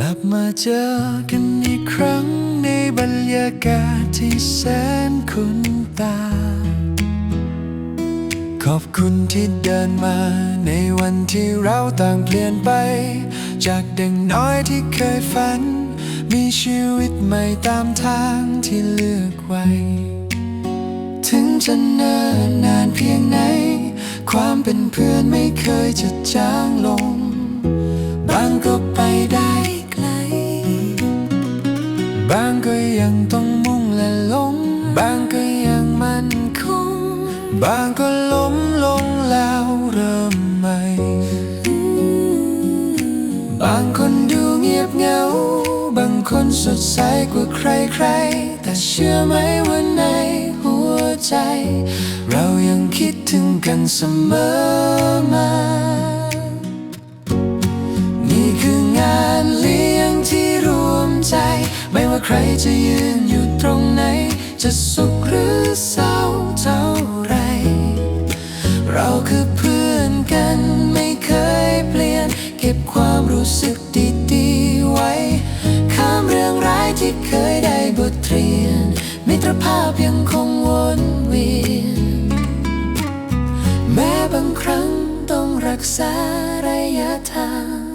ลับมาเจอกันอีกครั้งในบรรยากาศที่แสนคุ้นตา ขอบคุณที่เดินมาในวันที่เราต่างเปลี่ยนไป จากเด็กน้อยที่เคยฝัน มีชีวิตใหม่ตามทางที่เลือกไว้ ถึงจะเนิ่นนานเพียงไหน ความเป็นเพื่อนไม่เคยจะจางลง บางก็ บางก็ยังต้องมุ่งและหลง บางก็ยังมั่นคง บางก็ล้มลงแล้วเริ่มใหม่ บางคนดูเงียบเหงา บางคนสดใสกว่าใครๆ แต่เชื่อไหมว่าในหัวใจ เรายังคิดถึงกันเสมอมา ใครจะยืนอยู่ตรงไหน จะสุขหรือเศร้าเท่าไร เราคือเพื่อนกันไม่เคยเปลี่ยน เก็บความรู้สึกดีๆไว้ ข้ามเรื่องร้ายที่เคยได้บทเรียน มิตรภาพยังคงวนเวียน แม้บางครั้งต้องรักษาระยะทาง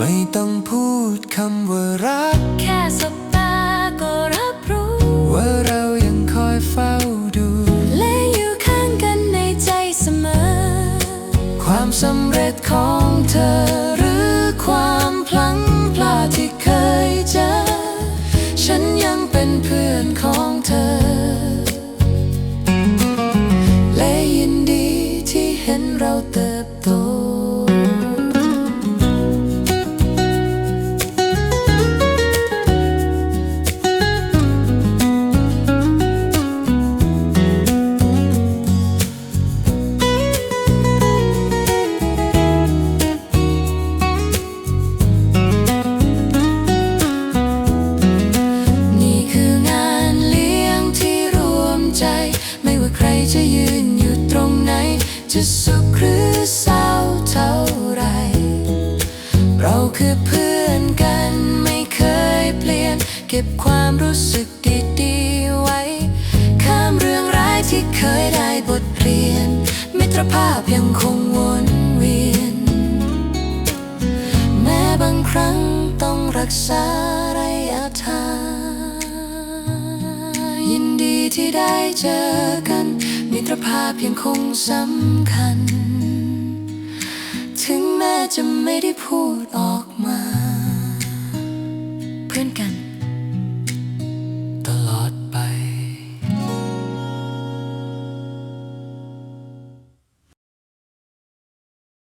ไม่ต้องพูดคำว่ารัก แค่สบตาก็รับรู้ ว่าเรายังคอยเฝ้าดู และอยู่ข้างกันในใจเสมอ ความสำเร็จของเธอหรือความพลั้งพลาดที่เคยเจอ ฉันยังเป็นเพื่อนของเธอ และยินดีที่เห็นเราเติบโต สุขหรือเศร้าเท่าไร เราคือเพื่อนกันไม่เคยเปลี่ยน เก็บความรู้สึกดีๆไว้ ข้ามเรื่องร้ายที่เคยได้บทเรียน มิตรภาพยังคงวนเวียน แม้บางครั้งต้องรักษาระยะทางยินดีที่ได้เจอ ตรภาพยังคงสำคัญ ถึงแม้จะไม่ได้พูดออก